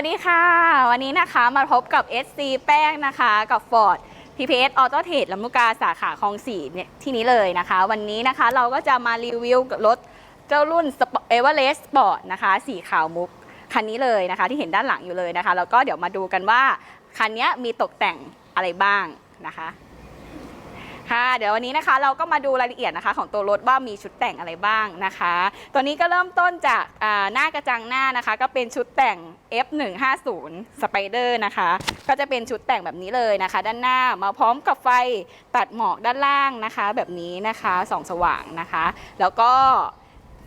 สดีค่ะ วันนี้นะคะมาพบกับ SC แป้งนะคะ กับ Ford PPS Auto Trade ลำลูกกาสาขาคลองสีเนี่ยที่นี้เลยนะคะ วันนี้นะคะเราก็จะมารีวิวกับรถเจ้ารุ่น Everest Sport นะคะ สีขาวมุก คันนี้เลยนะคะ ที่เห็นด้านหลังอยู่เลยนะคะ แล้วก็เดี๋ยวมาดูกันว่า คันนี้มีตกแต่งอะไรบ้างนะคะ ค่ะ เดี๋ยววันนี้นะคะเราก็มาดูรายละเอียดนะคะ ของตัวรถว่ามีชุดแต่งอะไรบ้างนะคะ ตัวนี้ก็เริ่มต้นจากหน้ากระจังหน้านะคะ ก็เป็นชุดแต่ง F150 Spider นะคะ ก็จะเป็นชุดแต่งแบบนี้เลยนะคะ ด้านหน้ามาพร้อมกับไฟตัดหมอกด้านล่างนะคะ แบบนี้นะคะส่องสว่างนะคะ แล้วก็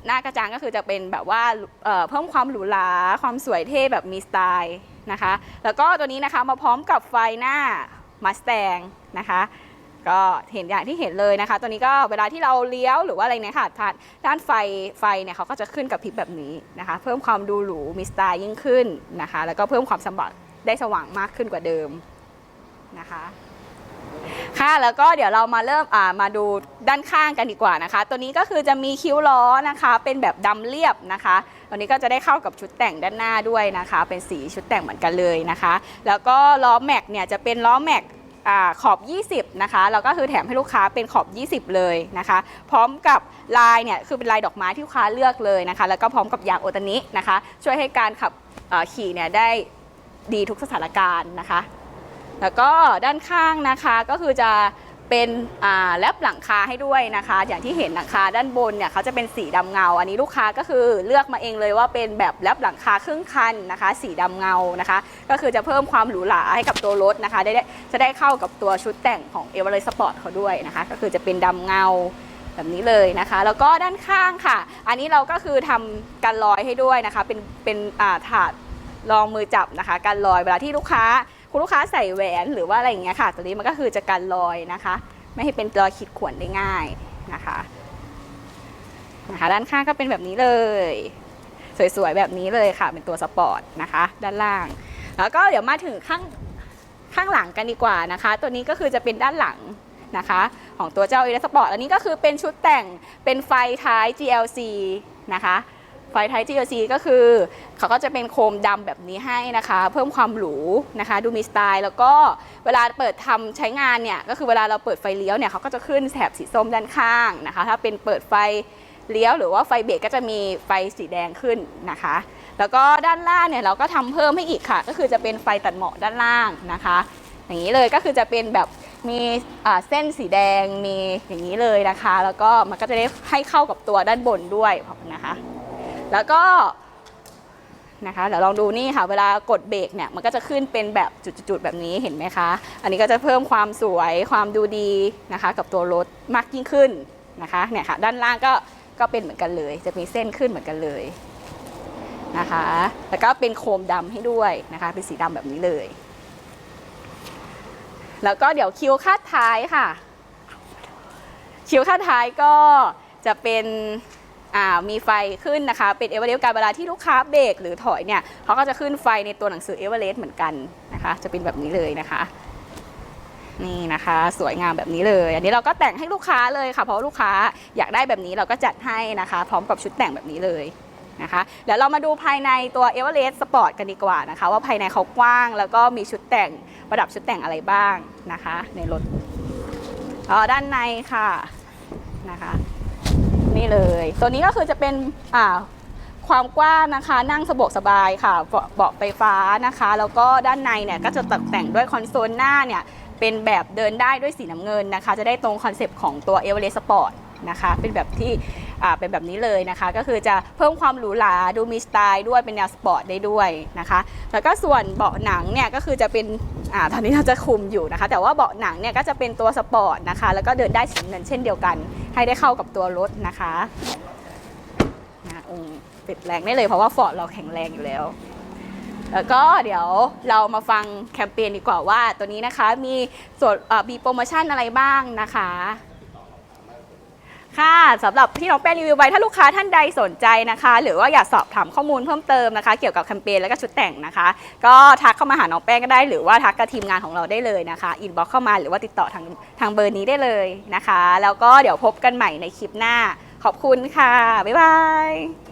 หน้ากระจังก็คือจะเป็นแบบว่าเเพิ่มความหรูหราความสวยเท่แบบมีสไตล์นะคะ แล้วก็ตัวนี้นะคะมาพร้อมกับไฟหน้า Mustang นะคะ ก็เห็นอย่างที่เห็นเลยนะคะ ตัวนี้ก็เวลาที่เราเลี้ยวหรือว่าอะไรเนี่ยค่ะทางด้านไฟไฟเนี่ยเขาก็จะขึ้นกับพริบแบบนี้นะคะ เพิ่มความดูหรูมีสไตล์ยิ่งขึ้นนะคะ แล้วก็เพิ่มความสว่างได้สว่างมากขึ้นกว่าเดิมนะคะค่ะแล้วก็เดี๋ยวเรามาเริ่มมาดูด้านข้างกันดีกว่านะคะ ตัวนี้ก็คือจะมีคิ้วล้อนะคะ เป็นแบบดำเรียบนะคะตัวนี้ก็จะได้เข้ากับชุดแต่งด้านหน้าด้วยนะคะ เป็นสีชุดแต่งเหมือนกันเลยนะคะ แล้วก็ล้อแม็กเนี่ยจะเป็นล้อแม็ก อขอบ 20 นะคะ แล้วก็คือแถมให้ลูกค้าเป็นขอบ 20 เลยนะคะ พร้อมกับลายเนี่ยคือเป็นลายดอกไม้ที่ลูกค้าเลือกเลยนะคะ แล้วก็พร้อมกับยางโอตานินะคะ ช่วยให้การขับขี่เนี่ยได้ดีทุกสถานการณ์นะคะ แล้วก็ด้านข้างนะคะก็คือจะ เป็นแลบหลังคาให้ด้วยนะคะ อย่างที่เห็นหลังคาด้านบนเนี่ยเขาจะเป็นสีดำเงา อันนี้ลูกค้าก็คือเลือกมาเองเลยว่าเป็นแบบแลบหลังคาครึ่งคันนะคะ สีดำเงานะคะ ก็คือจะเพิ่มความหรูหราให้กับตัวรถนะคะได้ได้จะได้เข้ากับตัวชุดแต่งของเอเวอเรสต์สปอร์ตเขาด้วยนะคะ ก็คือจะเป็นดำเงาแบบนี้เลยนะคะ แล้วก็ด้านข้างค่ะ อันนี้เราก็คือทำกันลอยให้ด้วยนะคะ เป็นเป็นถาดรองมือจับนะคะการลอยเวลาที่ลูกค้า คุณลูกค้าใส่แหวนหรือว่าอะไรอย่างเงี้ยค่ะ ตัวนี้มันก็คือจะการลอยนะคะ ไม่ให้เป็นรอยขีดข่วนได้ง่ายนะคะนะคะด้านข้างก็เป็นแบบนี้เลย สวยๆแบบนี้เลยค่ะเป็นตัวสปอร์ตนะคะ ด้านล่าง แล้วก็เดี๋ยวมาถึงข้างข้างหลังกันดีกว่านะคะ ตัวนี้ก็คือจะเป็นด้านหลังนะคะ ของตัวเจ้าเอเดสปอร์ตอันนี้ก็คือเป็นชุดแต่งเป็นไฟท้าย GLC นะคะ ไฟไทย GLC ก็คือ เขาก็จะเป็นโคมดำแบบนี้ให้นะคะ เพิ่มความหรูนะคะ ดูมีสไตล์ แล้วก็เวลาเปิดทำใช้งานเนี่ย ก็คือเวลาเราเปิดไฟเลี้ยวเนี่ยเขาก็จะขึ้นแถบสีส้มด้านข้างนะคะ ถ้าเป็นเปิดไฟเลี้ยวหรือว่าไฟเบรกก็จะมีไฟสีแดงขึ้นนะคะ แล้วก็ด้านล่างเนี่ยเราก็ทำเพิ่มให้อีกค่ะ ก็คือจะเป็นไฟตัดหมอกด้านล่างนะคะ อย่างนี้เลยก็คือจะเป็นแบบมีเส้นสีแดงมีอย่างนี้เลยนะคะ แล้วก็มันก็จะได้ให้เข้ากับตัวด้านบนด้วยนะคะ แล้วก็นะคะเดี๋ยวลองดูนี่ค่ะ เวลากดเบรกเนี่ยมันก็จะขึ้นเป็นแบบจุดๆแบบนี้เห็นไหมคะ อันนี้ก็จะเพิ่มความสวยความดูดีนะคะ กับตัวรถมากยิ่งขึ้นนะคะเนี่ยค่ะ ด้านล่างก็ก็เป็นเหมือนกันเลย จะมีเส้นขึ้นเหมือนกันเลยนะคะ แล้วก็เป็นโคมดำให้ด้วยนะคะ เป็นสีดำแบบนี้เลย แล้วก็เดี๋ยวคิ้วคาดท้ายค่ะ คิ้วคาดท้ายก็จะเป็น มีไฟขึ้นนะคะ เป็นเอเวอเรสต์การเวลาที่ลูกค้าเบรกหรือถอยเนี่ยเขาก็จะขึ้นไฟในตัวหนังสือเอเวอเรสต์เหมือนกันนะคะ จะเป็นแบบนี้เลยนะคะ นี่นะคะ สวยงามแบบนี้เลย อันนี้เราก็แต่งให้ลูกค้าเลยค่ะ เพราะลูกค้าอยากได้แบบนี้เราก็จัดให้นะคะ พร้อมกับชุดแต่งแบบนี้เลยนะคะเดี๋ยวเรามาดูภายในตัวเอเวอเรสต์สปอร์ตกันดีกว่านะคะ ว่าภายในเขากว้างแล้วก็มีชุดแต่งประดับชุดแต่งอะไรบ้างนะคะ ในรถอ๋อด้านในค่ะนะคะ นี่เลย ตัวนี้ก็คือจะเป็นอ่าความกว้างนะคะนั่งสะดวกสบายค่ะเบาะเบาะไฟฟ้านะคะ แล้วก็ด้านในเนี่ยก็จะตกแต่งด้วยคอนโซลหน้าเนี่ยเป็นแบบเดินได้ด้วยสีน้ำเงินนะคะ จะได้ตรงคอนเซปต์ของตัว e v e r e s t Sport นะคะเป็นแบบที่อ่าเป็นแบบนี้เลยนะคะ ก็คือจะเพิ่มความหรูหราดูมีสไตล์ด้วยเป็นแนวสปอร์ตได้ด้วยนะคะ แล้วก็ส่วนเบาะหนังเนี่ยก็คือจะเป็น อ่าตอนนี้เราจะคุมอยู่นะคะ แต่ว่าเบาะหนังเนี่ยก็จะเป็นตัวสปอร์ตนะคะ แล้วก็เดินได้สีเงินเช่นเดียวกัน ให้ได้เข้ากับตัวรถนะคะนะองปิดแรงได้เลยเพราะว่าฟอร์ดเราแข็งแรงอยู่แล้ว แล้วก็เดี๋ยวเรามาฟังแคมเปญดีกว่าว่าตัวนี้นะคะมีส่วนมีโปรโมชั่นอะไรบ้างนะคะ ค่ะสำหรับที่น้องแป้งรีวิวไปถ้าลูกค้าท่านใดสนใจนะคะ หรือว่าอยากสอบถามข้อมูลเพิ่มเติมนะคะ เกี่ยวกับแคมเปญและก็ชุดแต่งนะคะ ก็ทักเข้ามาหาน้องแป้งก็ได้ หรือว่าทักกับทีมงานของเราได้เลยนะคะอินบ็อกเข้ามาหรือว่าติดต่อทางทางเบอร์นี้ได้เลยนะคะ แล้วก็เดี๋ยวพบกันใหม่ในคลิปหน้า ขอบคุณค่ะบ๊ายบาย